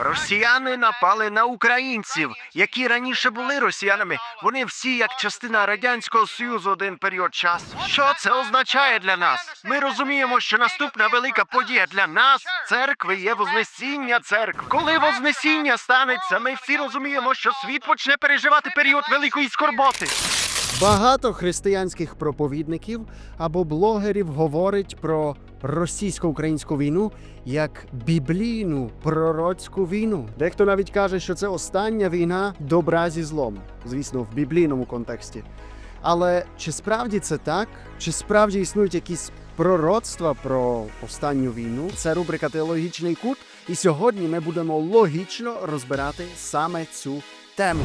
Росіяни напали на українців, які раніше були росіянами. Вони всі як частина радянського союзу один період часу. Що це означає для нас? Ми розуміємо, що наступна велика подія для нас церкви є вознесіння церкви. Коли вознесіння станеться, ми всі розуміємо, що світ почне переживати період великої скорботи. Багато християнських проповідників або блогерів говорить про російсько-українську війну як біблійну пророцьку війну. Дехто навіть каже, що це остання війна добра зі злом, звісно, в біблійному контексті. Але чи справді це так? Чи справді існують якісь пророцтва про останню війну? Це рубрика Теологічний кут. І сьогодні ми будемо логічно розбирати саме цю тему.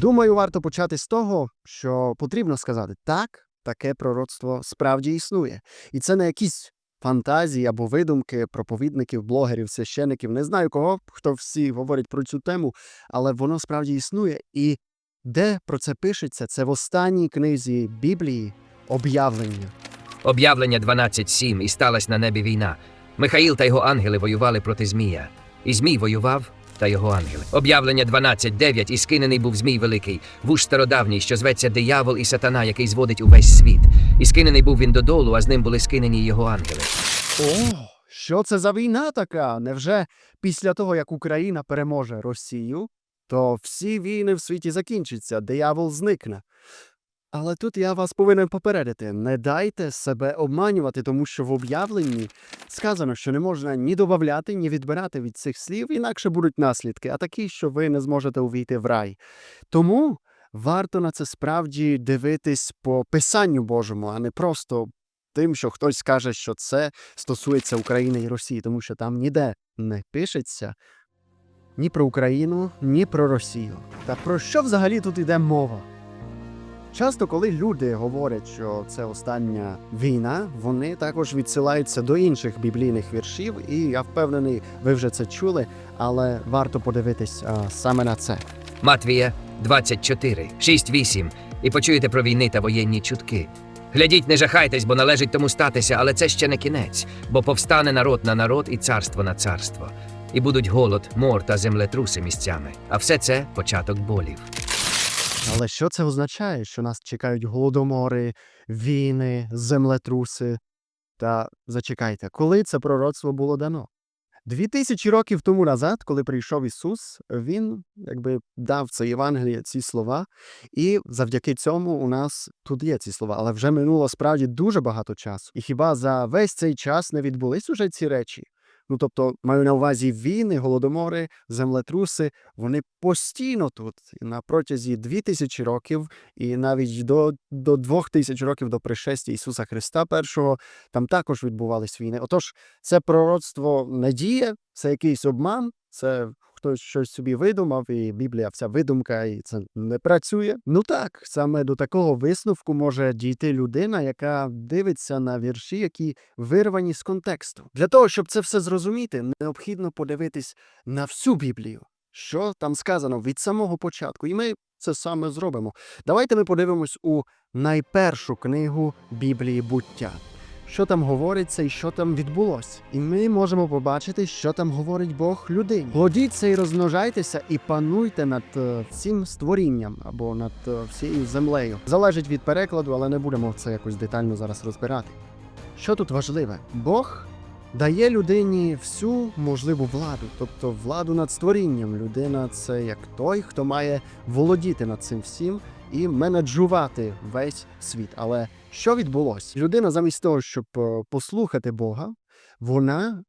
Думаю, варто почати з того, що потрібно сказати так, таке пророцтво справді існує. І це не якісь фантазії або видумки проповідників, блогерів, священиків, не знаю кого, хто всі говорять про цю тему, але воно справді існує. І де про це пишеться, це в останній книзі Біблії об'явлення. Об'явлення 12.7 і сталася на небі війна. Михаїл та його ангели воювали проти Змія. І Змій воював та його ангели. Об'явлення 12.9 і скинений був Змій Великий, вуж стародавній, що зветься диявол і сатана, який зводить увесь світ. І скинений був він додолу, а з ним були скинені його ангели. О, що це за війна така? Невже після того, як Україна переможе Росію, то всі війни в світі закінчаться, диявол зникне. Але тут я вас повинен попередити: не дайте себе обманювати, тому що в об'явленні сказано, що не можна ні додати, ні відбирати від цих слів, інакше будуть наслідки, а такі, що ви не зможете увійти в рай. Тому варто на це справді дивитись по писанню Божому, а не просто тим, що хтось скаже, що це стосується України і Росії, тому що там ніде не пишеться ні про Україну, ні про Росію. Та про що взагалі тут йде мова? Часто, коли люди говорять, що це остання війна, вони також відсилаються до інших біблійних віршів, і я впевнений, ви вже це чули, але варто подивитись а, саме на це. Матвія 24, 6-8. І почуєте про війни та воєнні чутки. Глядіть, не жахайтесь, бо належить тому статися, але це ще не кінець, бо повстане народ на народ і царство на царство. І будуть голод, мор та землетруси місцями. А все це початок болів. Але що це означає? Що нас чекають голодомори, війни, землетруси? Та зачекайте, коли це пророцтво було дано? Дві тисячі років тому назад, коли прийшов Ісус, Він якби дав це Євангеліє, ці слова, і завдяки цьому у нас тут є ці слова. Але вже минуло справді дуже багато часу. І хіба за весь цей час не відбулись уже ці речі? Ну тобто, маю на увазі війни, голодомори, землетруси, вони постійно тут на протязі дві тисячі років, і навіть до, до двох тисяч років до пришестя Ісуса Христа першого там також відбувались війни. Отож, це пророцтво надія, це якийсь обман, це хтось щось собі видумав, і Біблія вся видумка, і це не працює. Ну так, саме до такого висновку може дійти людина, яка дивиться на вірші, які вирвані з контексту. Для того, щоб це все зрозуміти, необхідно подивитись на всю Біблію, що там сказано від самого початку. І ми це саме зробимо. Давайте ми подивимось у найпершу книгу Біблії буття. Що там говориться і що там відбулося. І ми можемо побачити, що там говорить Бог людині. Плодіться і розмножайтеся, і пануйте над е, всім створінням або над е, всією землею. Залежить від перекладу, але не будемо це якось детально зараз розбирати. Що тут важливе? Бог дає людині всю можливу владу, тобто владу над створінням. Людина це як той, хто має володіти над цим всім і менеджувати весь світ. Але що відбулося? Людина, замість того, щоб е, послухати Бога, вона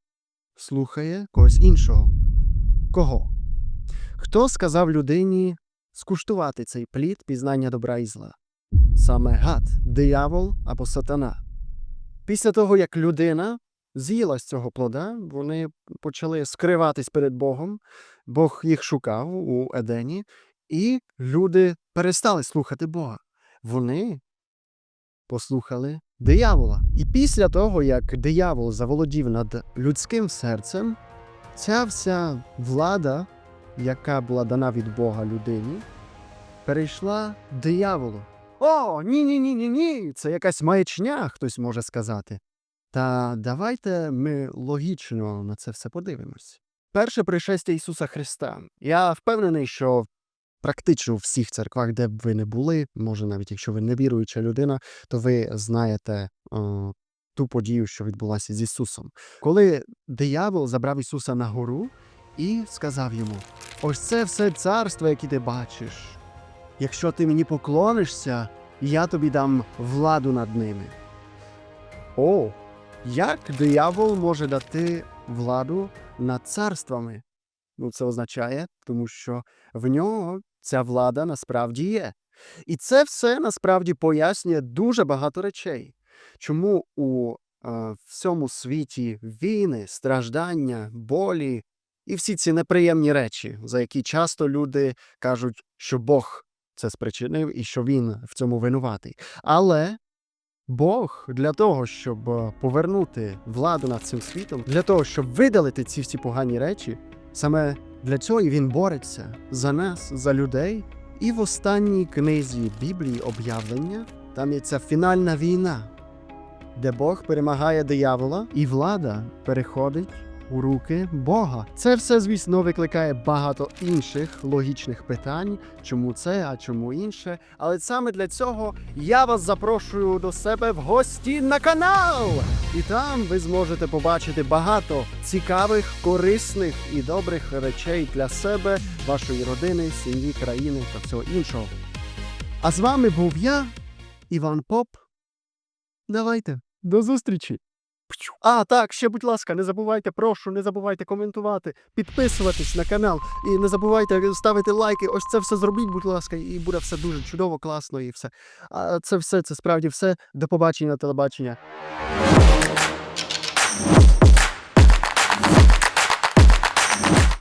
слухає когось іншого. Кого? Хто сказав людині скуштувати цей плід пізнання добра і зла? Саме гад, диявол або сатана. Після того, як людина з'їла з цього плода, вони почали скриватись перед Богом. Бог їх шукав у Едені, і люди перестали слухати Бога. Вони послухали диявола. І після того, як диявол заволодів над людським серцем, ця вся влада, яка була дана від Бога людині, перейшла дияволу. О, ні, ні, ні, ні, ні. Це якась маячня, хтось може сказати. Та давайте ми логічно на це все подивимось. Перше пришестя Ісуса Христа. Я впевнений, що практично у всіх церквах, де б ви не були, може навіть якщо ви не віруюча людина, то ви знаєте о, ту подію, що відбулася з Ісусом. Коли диявол забрав Ісуса на гору і сказав йому: Ось це все царство, яке ти бачиш. Якщо ти мені поклонишся, я тобі дам владу над ними. О, як диявол може дати владу над царствами? Ну, це означає, тому що в нього ця влада насправді є. І це все насправді пояснює дуже багато речей. Чому у е, всьому світі війни, страждання, болі і всі ці неприємні речі, за які часто люди кажуть, що Бог це спричинив і що він в цьому винуватий. Але Бог для того, щоб е, повернути владу над цим світом, для того, щоб видалити ці всі погані речі, саме для цього він бореться за нас, за людей. І в останній книзі Біблії об'явлення там є ця фінальна війна, де Бог перемагає диявола, і влада переходить у руки Бога. Це все, звісно, викликає багато інших логічних питань, чому це, а чому інше. Але саме для цього я вас запрошую до себе в гості на канал. І там ви зможете побачити багато цікавих, корисних і добрих речей для себе, вашої родини, сім'ї, країни та всього іншого. А з вами був я, Іван Поп. Давайте, до зустрічі! А, так, ще, будь ласка, не забувайте, прошу, не забувайте коментувати, підписуватись на канал і не забувайте ставити лайки. Ось це все зробіть, будь ласка, і буде все дуже чудово, класно і все. А це все, це справді все. До побачення телебачення.